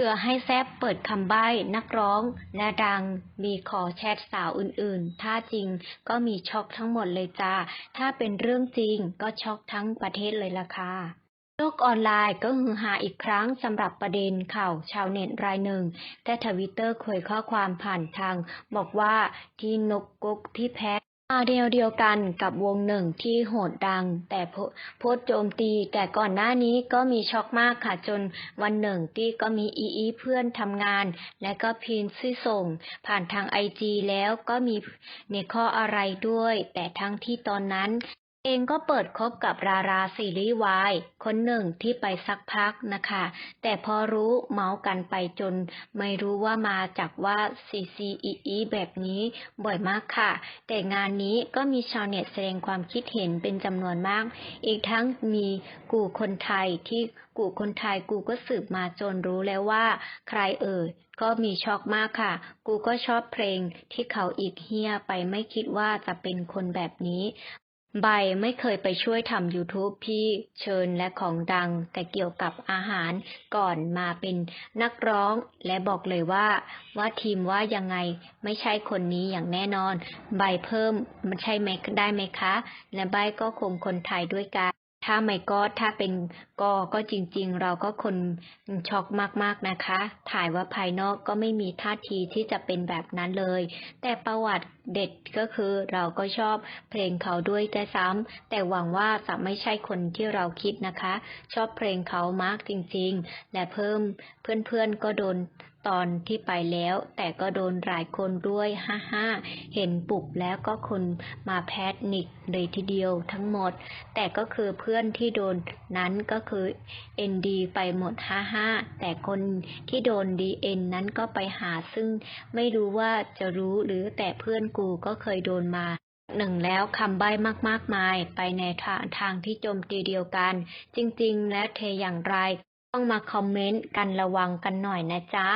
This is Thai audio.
เพื่อให้แซบเปิดคำใบ้นักร้องและดัง มีขอแชทสาวอื่นๆ ถ้าจริงก็มีช็อกทั้งหมดเลยจ้า ถ้าเป็นเรื่องจริงก็ช็อกทั้งประเทศเลยล่ะค่ะโลกออนไลน์ก็ฮือฮาอีกครั้งสำหรับประเด็นข่าวชาวเน็ตรายหนึ่ง แต่ทวิตเตอร์เคยข้อความผ่านทาง บอกว่าที่นกกุกพี่แพท มาเดียวเดียวกันกับวงหนึ่งที่โหดดัง แต่โพสโจมตี แต่ก่อนหน้านี้ก็มีช็อกมากค่ะจนวันหนึ่งที่ก็มีอีอีเพื่อนทำงาน และก็พินซี่ส่ง ผ่านทางไอจีแล้วก็มีในข้ออะไรด้วย แต่ทั้งที่ตอนนั้น เองก็เปิดคบกับราราซีรีส์วายคนหนึ่งที่ไปสักพักนะคะ แต่พอรู้เมาส์กันไปจน ไม่รู้ว่ามาจากว่าซีซีอีอีแบบนี้บ่อยมากค่ะ แต่งานนี้ก็มีชาวเน็ตแสดงความคิดเห็นเป็นจำนวนมาก อีกทั้งมีกูคนไทยที่กูคนไทยกูก็สืบมาจนรู้แล้วว่า ใครเอ่ยก็มีช็อกมากค่ะ กูก็ชอบเพลงที่เขาอีกเฮียไปไม่คิดว่าจะเป็นคนแบบนี้ ใบไม่เคยไปช่วยทำ YouTube พี่เชิญและของดัง แต่เกี่ยวกับอาหารก่อนมาเป็นนักร้อง และบอกเลยว่า ว่าทีมว่ายังไงไม่ใช่คนนี้อย่างแน่นอน ใบเพิ่มมันใช่ไหมได้ไหมคะ และใบก็คงคนไทยด้วยกัน ถ้าไม่ก็ถ้าเป็นก็ก็จริง ๆ เราก็คนช็อกมากๆนะคะ ถ่ายว่าภายนอกก็ไม่มีท่าทีที่จะเป็นแบบนั้นเลย แต่ประวัติเด็ดก็คือเราก็ชอบเพลงเขาด้วยแต่ซ้ำแต่หวังว่าจะไม่ใช่คนที่เราคิดนะคะ ชอบเพลงเขามากจริง ๆ และเพิ่มเพื่อนๆก็โดนตอนที่ไปแล้ว แต่ก็โดนหลายคนด้วยฮ่าฮ่าเห็นปุบแล้วก็คนมาแพทนิกเลยทีเดียวทั้งหมด แต่ก็คือเพื่อนที่โดนนั้นก็คือเอ็นดีไปหมดฮ่าฮ่าแต่คนที่โดนดีเอ็นนั้นก็ไปหาซึ่งไม่รู้ว่าจะรู้หรือแต่เพื่อนกูก็เคยโดนมาหนึ่งแล้วคำใบ้มากๆมายไปในทางทางที่โจมตีเดียวกัน จริง ๆ แล้วเทอย่างไร ต้องมาคอมเมนต์กันระวังกันหน่อยนะจ้า